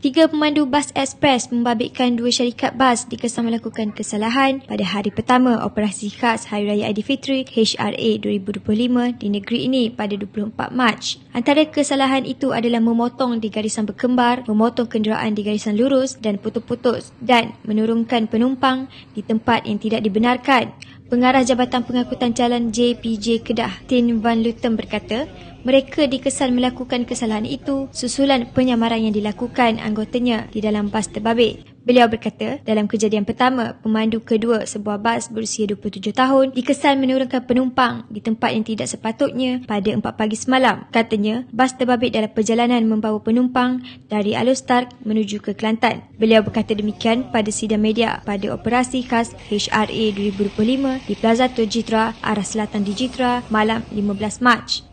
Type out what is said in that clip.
Tiga pemandu bas ekspres membabitkan dua syarikat bas dikesan melakukan kesalahan pada hari pertama operasi khas Hari Raya Aidilfitri HRA 2025 di negeri ini pada 24 Mac. Antara kesalahan itu adalah memotong di garisan berkembar, memotong kenderaan di garisan lurus dan putus-putus dan menurunkan penumpang di tempat yang tidak dibenarkan. Pengarah Jabatan Pengangkutan Jalan JPJ Kedah, Tin Van Lutem berkata, mereka dikesan melakukan kesalahan itu susulan penyamaran yang dilakukan anggotanya di dalam bas terbabit. Beliau berkata, dalam kejadian pertama, pemandu kedua sebuah bas berusia 27 tahun dikesan menurunkan penumpang di tempat yang tidak sepatutnya pada 4 pagi semalam. Katanya, bas terbabit dalam perjalanan membawa penumpang dari Alostar menuju ke Kelantan. Beliau berkata demikian pada sidang media pada operasi khas HRA 2025 di Plaza Tojitra, arah selatan Dijitra, malam 15 Mac.